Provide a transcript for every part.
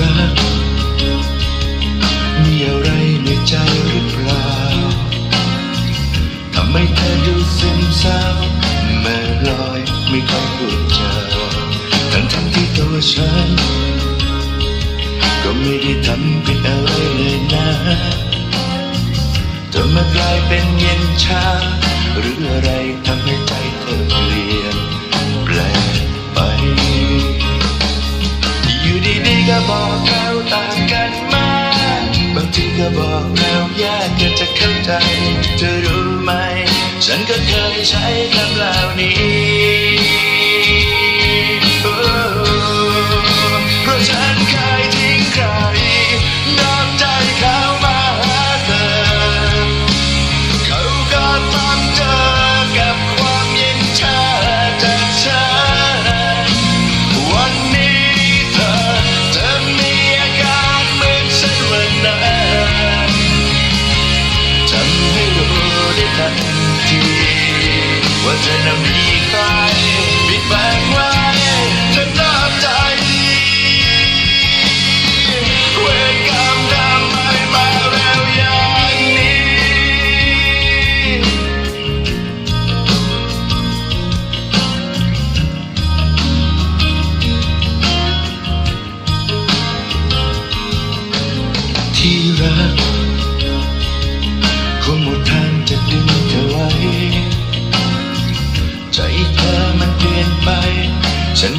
รัก มีอะไรในใจหรือเปล่าทำไมเธอดูซึมเศร้าเมื่อลอยไม่ค่อยพูดจาทั้งทั้งที่ตัวฉัน ก็ไม่ได้ทำผิดอะไรเลยนะจนมากลายเป็นเย็นชาหรืออะไรทำให้ บอกเราต่างกันมากบางทีก็บอกเรายากเกินจะเข้าใจ เธอรู้ไหม ฉันก็เคยใช้คำเหล่านี้ รู้ได้ทันทีว่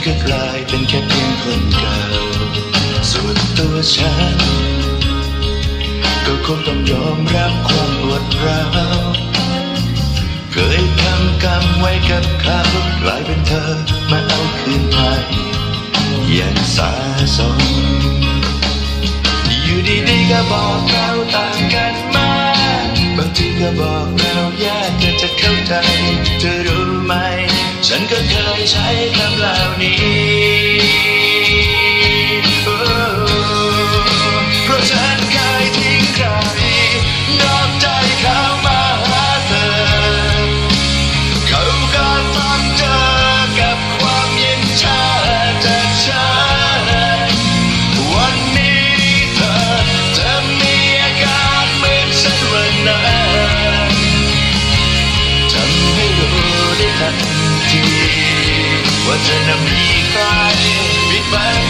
ก็กลายเป็นแค่เพียงคนเก่า ส่วนตัวฉัน ก็คงต้องยอมรับความปวดร้าวเคยทำกรรมไว้กับเขากลายเป็นเธอมาเอาคืนไปอย่างสาสมอยู่ดีๆก็บอกเราต่างกันมากบางทีก็บอกเรายากเกินจะเข้าใจ เธอรู้ไหม ฉันก็เคยใช้ ค ว่าเธ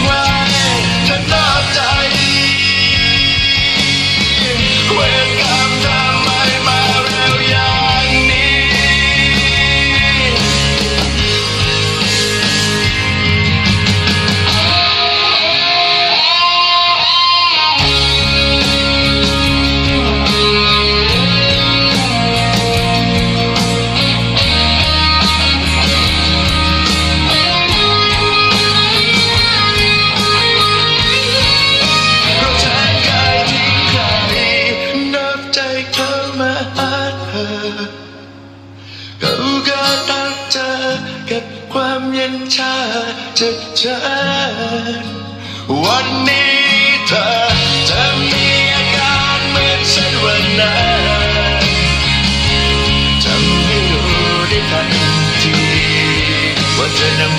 อ จอกับความเย็นชาจะเจอวันนี้เธอจะมีอาการเหมือนฉันวันนั้นทำให้รู้ได้ทันทีว่าเธอนำ